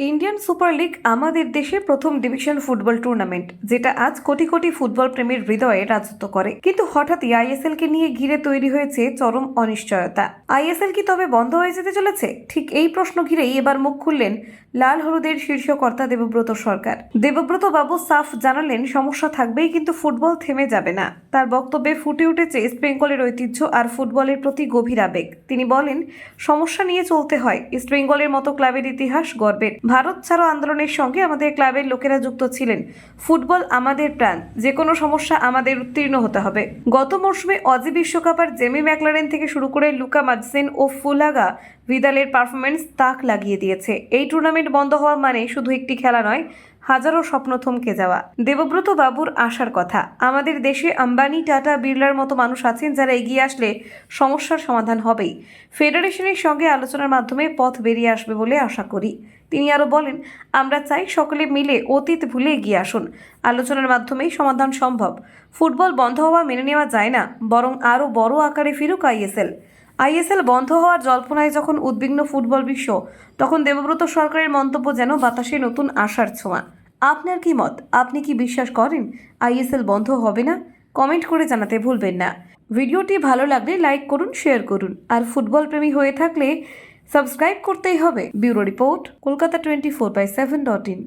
Indian super league আমাদের দেশে প্রথম ডিভিশন ফুটবল টুর্নামেন্ট, যেটা আজ কোটি কোটি ফুটবল প্রেমীর হৃদয়ে রাজত্ব করে। কিন্তু হঠাৎই আইএসএল কে নিয়ে ঘিরে তৈরি হয়েছে চরম অনিশ্চয়তা। আইএসএল কি তবে বন্ধ হয়ে যেতে চলেছে? ঠিক এই প্রশ্ন ঘিরেই এবার মুখ খুললেন লাল হলুদের শীর্ষ কর্তা দেবব্রত সরকার। দেবব্রত বাবু সাফ জানালেন, সমস্যা থাকবেই কিন্তু ফুটবল থেমে যাবে না। তার বক্তব্যে ফুটে উঠেছে ইস্ট বেঙ্গলের ঐতিহ্য আর ফুটবলের প্রতি গভীর আবেগ। তিনি বলেন, সমস্যা নিয়ে চলতে হয় ইস্ট বেঙ্গলের মতো ক্লাবের ইতিহাস গর্বের। ভারত ছাড়ো আন্দোলনের সঙ্গে আমাদের ক্লাবের লোকেরা যুক্ত ছিলেন। ফুটবল আমাদের প্রাণ যে কোনো সমস্যা আমাদের উত্তীর্ণ হতে হবে। গত মরশুমে অজি বিশ্বকাপ আর জেমি ম্যাকলারেন থেকে শুরু করে লুকা মাদসেন ও ফুলাগা ভিদালের পারফরমেন্স তাক লাগিয়ে দিয়েছে। এই টুর্নামেন্ট বন্ধ হওয়া মানে শুধু একটি খেলা নয় হাজারো স্বপ্ন থমকে যাওয়া। দেবব্রত বাবুর আশার কথা। আমাদের দেশে আম্বানি, টাটা, বিড়লার মতো মানুষ আছেন যারা এগিয়ে আসলে সমস্যার সমাধান হবেই। ফেডারেশনের সঙ্গে আলোচনার মাধ্যমে পথ বেরিয়ে আসবে বলে আশা করি। তিনি আরও বলেন, আমরা চাই সকলে মিলে অতীত ভুলে এগিয়ে আসুন। আলোচনার মাধ্যমেই সমাধান সম্ভব। ফুটবল বন্ধ হওয়া মেনে নেওয়া যায় না, বরং আরও বড় আকারে ফিরুক আইএসএল। আইএসএল বন্ধ হওয়ার জল্পনায় যখন উদ্বিগ্ন ফুটবল বিশ্ব, তখন দেবব্রত সরকারের মন্তব্য যেন বাতাসে নতুন আশার ছোঁয়া। আপনার কি মত? আপনি কি বিশ্বাস করেন? আইএসএল বন্ধ হবে না? কমেন্ট করে জানাতে ভুলবেন না। ভিডিওটি ভালো লাগলে লাইক করুন, শেয়ার করুন। আর ফুটবল প্রেমী হয়ে থাকলে সাবস্ক্রাইব করতেই হবে। Bureau report, Kolkata twenty four by seven dot in.